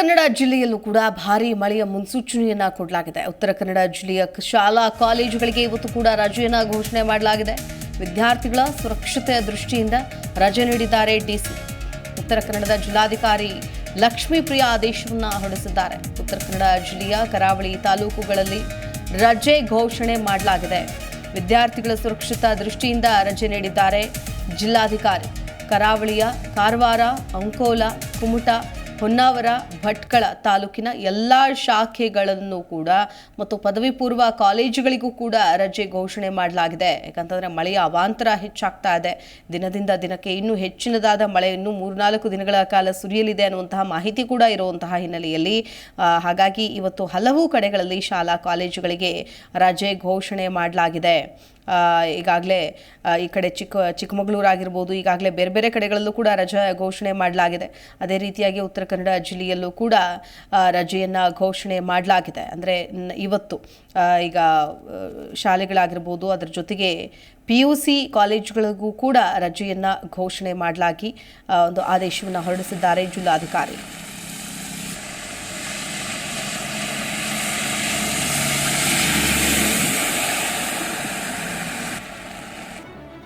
ಕನ್ನಡ ಜಿಲ್ಲೆಯಲ್ಲೂ ಕೂಡ ಭಾರಿ ಮಳೆಯ ಮುನ್ಸೂಚನೆಯನ್ನ ಕೊಡಲಾಗಿದೆ. ಉತ್ತರ ಕನ್ನಡ ಜಿಲ್ಲೆಯ ಶಾಲಾ ಕಾಲೇಜುಗಳಿಗೆ ಇವತ್ತು ಕೂಡ ರಜೆಯನ್ನು ಘೋಷಣೆ ಮಾಡಲಾಗಿದೆ. ವಿದ್ಯಾರ್ಥಿಗಳ ಸುರಕ್ಷತೆಯ ದೃಷ್ಟಿಯಿಂದ ರಜೆ ನೀಡಿದ್ದಾರೆ ಡಿಸಿ. ಉತ್ತರ ಕನ್ನಡದ ಜಿಲ್ಲಾಧಿಕಾರಿ ಲಕ್ಷ್ಮೀಪ್ರಿಯ ಆದೇಶವನ್ನ ಹೊರಡಿಸಿದ್ದಾರೆ. ಉತ್ತರ ಕನ್ನಡ ಜಿಲ್ಲೆಯ ಕರಾವಳಿ ತಾಲೂಕುಗಳಲ್ಲಿ ರಜೆ ಘೋಷಣೆ ಮಾಡಲಾಗಿದೆ. ವಿದ್ಯಾರ್ಥಿಗಳ ಸುರಕ್ಷತಾ ದೃಷ್ಟಿಯಿಂದ ರಜೆ ನೀಡಿದ್ದಾರೆ ಜಿಲ್ಲಾಧಿಕಾರಿ. ಕರಾವಳಿಯ ಕಾರವಾರ, ಅಂಕೋಲ, ಕುಮಟಾ ಹೊನ್ನಾವರ ಭಟ್ಕಳ ತಾಲೂಕಿನ ಎಲ್ಲ ಶಾಖೆಗಳನ್ನು ಕೂಡ ಮತ್ತು ಪದವಿ ಪೂರ್ವ ಕಾಲೇಜುಗಳಿಗೂ ಕೂಡ ರಜೆ ಘೋಷಣೆ ಮಾಡಲಾಗಿದೆ. ಯಾಕಂತಂದ್ರೆ ಮಳೆಯ ಅವಾಂತರ ಹೆಚ್ಚಾಗ್ತಾ ಇದೆ. ದಿನದಿಂದ ದಿನಕ್ಕೆ ಇನ್ನೂ ಹೆಚ್ಚಿನದಾದ ಮಳೆ ಇನ್ನೂ ಮೂರ್ನಾಲ್ಕು ದಿನಗಳ ಕಾಲ ಸುರಿಯಲಿದೆ ಅನ್ನುವಂತಹ ಮಾಹಿತಿ ಕೂಡ ಇರುವಂತಹ ಹಿನ್ನೆಲೆಯಲ್ಲಿ. ಹಾಗಾಗಿ ಇವತ್ತು ಹಲವು ಕಡೆಗಳಲ್ಲಿ ಶಾಲಾ ಕಾಲೇಜುಗಳಿಗೆ ರಜೆ ಘೋಷಣೆ ಮಾಡಲಾಗಿದೆ. ಈಗಾಗಲೇ ಈ ಕಡೆ ಚಿಕ್ಕ ಚಿಕ್ಕಮಗಳೂರು ಆಗಿರ್ಬೋದು ಈಗಾಗಲೇ ಬೇರೆ ಬೇರೆ ಕಡೆಗಳಲ್ಲೂ ಕೂಡ ರಜಾ ಘೋಷಣೆ ಮಾಡಲಾಗಿದೆ. ಅದೇ ರೀತಿಯಾಗಿ ಉತ್ತರ ಕನ್ನಡ ಜಿಲ್ಲೆಯಲ್ಲೂ ಕೂಡ ರಜೆಯನ್ನು ಘೋಷಣೆ ಮಾಡಲಾಗಿದೆ. ಅಂದರೆ ಇವತ್ತು ಈಗ ಶಾಲೆಗಳಾಗಿರ್ಬೋದು, ಅದರ ಜೊತೆಗೆ ಪಿ ಯು ಸಿ ಕಾಲೇಜುಗಳಿಗೂ ಕೂಡ ರಜೆಯನ್ನು ಘೋಷಣೆ ಮಾಡಲಾಗಿ ಒಂದು ಆದೇಶವನ್ನು ಹೊರಡಿಸಿದ್ದಾರೆ ಜಿಲ್ಲಾಧಿಕಾರಿ.